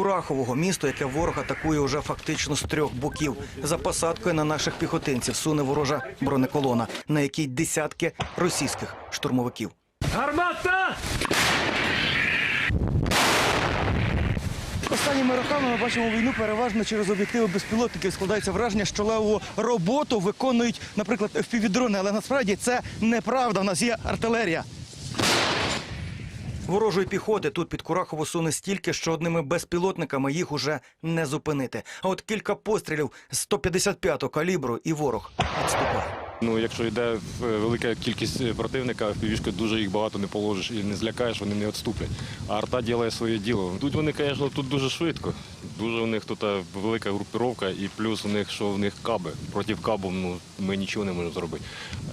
Курахового, місто, яке ворог атакує уже фактично з трьох боків. За посадкою на наших піхотинців суне ворожа бронеколона, на якій десятки російських штурмовиків. Гармата! Останніми роками ми бачимо війну переважно через об'єктиви безпілотників. Складається враження, що левову роботу виконують, наприклад, впівдрони, але насправді це неправда. У нас є артилерія. Ворожої піхоти тут під Курахово суне стільки, що одними безпілотниками їх уже не зупинити. А от кілька пострілів з 155-го калібру і ворог відступає. Ну, якщо йде е, велика кількість е, противника, півішки дуже їх багато не положиш і не злякаєш, вони не відступлять. А арта ділає своє діло. Тут вони, звісно, тут дуже швидко. Дуже у них тут е, велика групіровка, і плюс у них, що в них каби. Проти кабу ну, ми нічого не можемо зробити.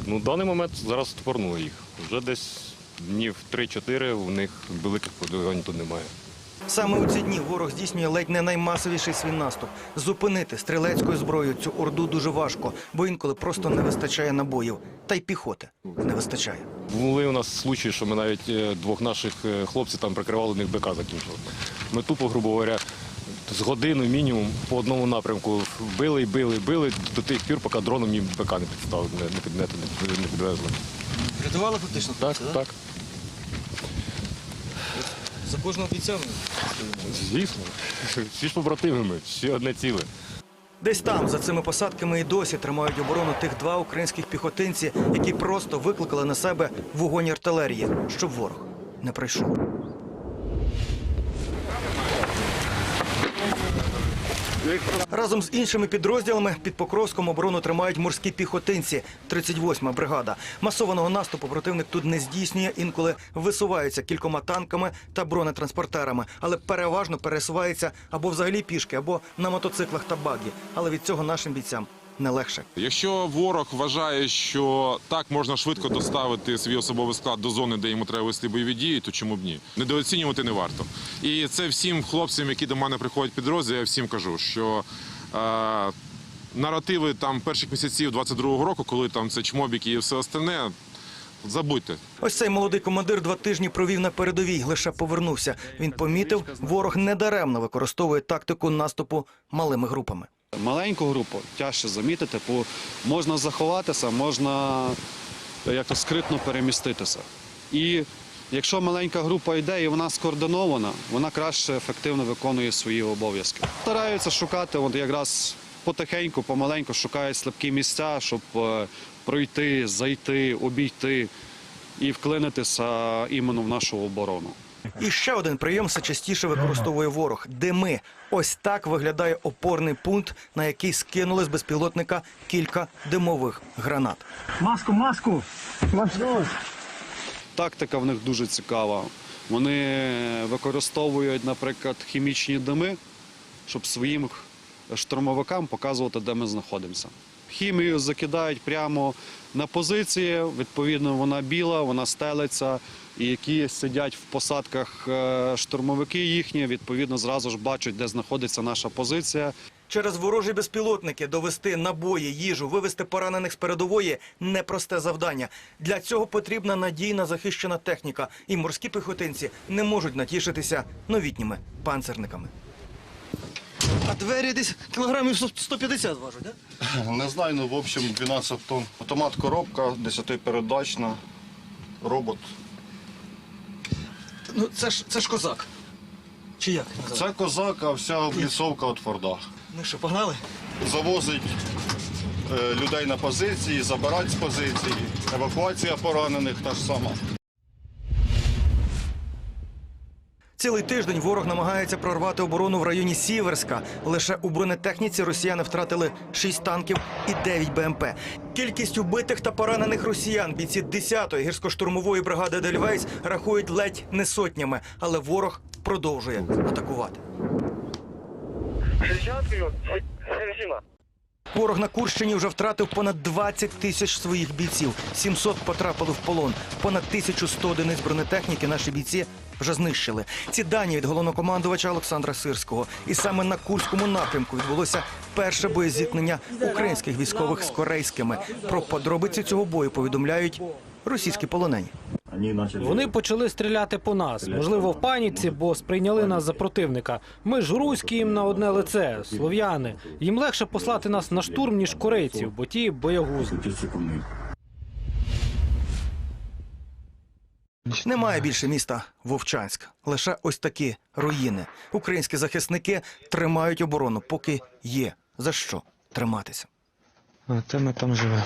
Ну, в даний момент зараз створнули їх. Вже десь днів 3-4 у них великих продвигань тут немає. Саме у ці дні ворог здійснює ледь не наймасовіший свій наступ. Зупинити стрілецькою зброєю цю орду дуже важко, бо інколи просто не вистачає набоїв. Та й піхоти не вистачає. Були у нас случаї, що ми навіть е, двох наших е, хлопців там прикривали, них БК закінчили. Ми тупо, грубо говоря, з годину мінімум по одному напрямку били били, били до тих пір, поки дроном їм БК не підставили, не, не, під, не, під- не підвезли. Рятували фактично Так, так. так. За кожного бійця. Звісно. Всі ж побратимами, всі одне ціле. Десь там, за цими посадками, і досі тримають оборону тих два українських піхотинці, які просто викликали на себе вогонь артилерії, щоб ворог не прийшов. Разом з іншими підрозділами під Покровськом оборону тримають морські піхотинці, 38-ма бригада. Масованого наступу противник тут не здійснює, інколи висувається кількома танками та бронетранспортерами, але переважно пересувається або взагалі пішки, або на мотоциклах та багі. Але від цього нашим бійцям не легше. Якщо ворог вважає, що так можна швидко доставити свій особовий склад до зони, де йому треба вести бойові дії, то чому б ні? Недооцінювати не варто. І це всім хлопцям, які до мене приходять під розділ, я всім кажу, що е, наративи там перших місяців 22-го року, коли там це чмобіки і все остальне, забудьте. Ось цей молодий командир два тижні провів на передовій, лише повернувся. Він помітив, ворог недаремно використовує тактику наступу малими групами. Маленьку групу тяжче замітити, бо можна заховатися, можна як то скритно переміститися. І якщо маленька група йде і вона скоординована, вона краще ефективно виконує свої обов'язки. Стараються шукати, от якраз потихеньку, помаленьку шукають слабкі місця, щоб е, пройти, зайти, обійти і вклинитися іменно в нашу оборону. І ще один прийом все частіше використовує ворог дими. Ось так виглядає опорний пункт, на який скинули з безпілотника кілька димових гранат. Маску, маску! Маску! Тактика в них дуже цікава. Вони використовують, наприклад, хімічні дими, щоб своїм штурмовикам показувати, де ми знаходимося. Хімію закидають прямо на позиції. Відповідно, вона біла, вона стелиться. І які сидять в посадках е, штурмовики їхні, відповідно, зразу ж бачать, де знаходиться наша позиція. Через ворожі безпілотники довести набої, їжу, вивести поранених з передової непросте завдання. Для цього потрібна надійна захищена техніка, і морські піхотинці не можуть натішитися новітніми панцерниками. А двері десь кілограмів 150 важать, так? Не знаю, ну в общем 12 тонн. Автомат коробка, 10-передачна, робот. Ну це ж це ж козак. Чи як? Це козак, а вся облісовка від Форда. Ну що, погнали? Завозить е, людей на позиції, забирать з позиції, евакуація поранених та ж сама. Цілий тиждень ворог намагається прорвати оборону в районі Сіверська. Лише у бронетехніці росіяни втратили 6 танків і 9 БМП. Кількість убитих та поранених росіян бійці 10-ї гірсько-штурмової бригади Дельвейс рахують ледь не сотнями, але ворог продовжує атакувати. Ворог на Курщині вже втратив понад 20 тисяч своїх бійців. 700 потрапили в полон. Понад 1100 одиниць бронетехніки наші бійці вже знищили. Ці дані від головнокомандувача Олександра Сирського. І саме на Курському напрямку відбулося перше боєзіткнення українських військових з корейськими. Про подробиці цього бою повідомляють російські полонені. Вони почали стріляти по нас. Можливо, в паніці, бо сприйняли нас за противника. Ми ж руські їм на одне лице, слов'яни. Їм легше послати нас на штурм, ніж корейців, бо ті боягузи. Немає більше міста Вовчанськ. Лише ось такі руїни. Українські захисники тримають оборону, поки є за що триматися. А це ми там живемо.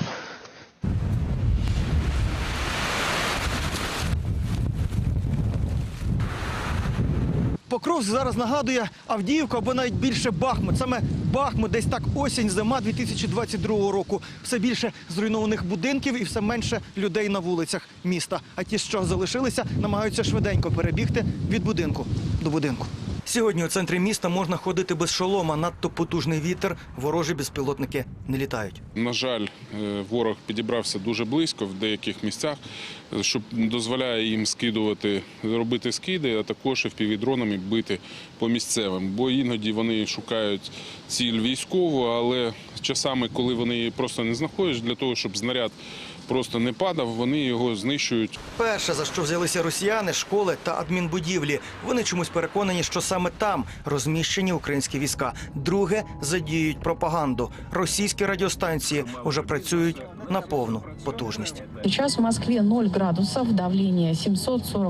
Покровськ зараз нагадує Авдіївку або навіть більше Бахмут. Саме Бахмут, десь так осінь, зима 2022 року. Все більше зруйнованих будинків і все менше людей на вулицях міста. А ті, що залишилися, намагаються швиденько перебігти від будинку до будинку. Сьогодні у центрі міста можна ходити без шолома. Надто потужний вітер, ворожі безпілотники не літають. На жаль, е, ворог підібрався дуже близько в деяких місцях, що дозволяє їм скидувати, робити скиди, а також впівдронами бити по місцевим. Бо іноді вони шукають ціль військову, але часами, коли вони її просто не знаходять, для того, щоб знаряд просто не падав, вони його знищують. Перше, за що взялися росіяни, школи та адмінбудівлі. Вони чомусь переконані, що саме там розміщені українські війська. Друге задіють пропаганду. Російські радіостанції уже працюють на повну потужність. Час в Москве 0 градусів, давлення 744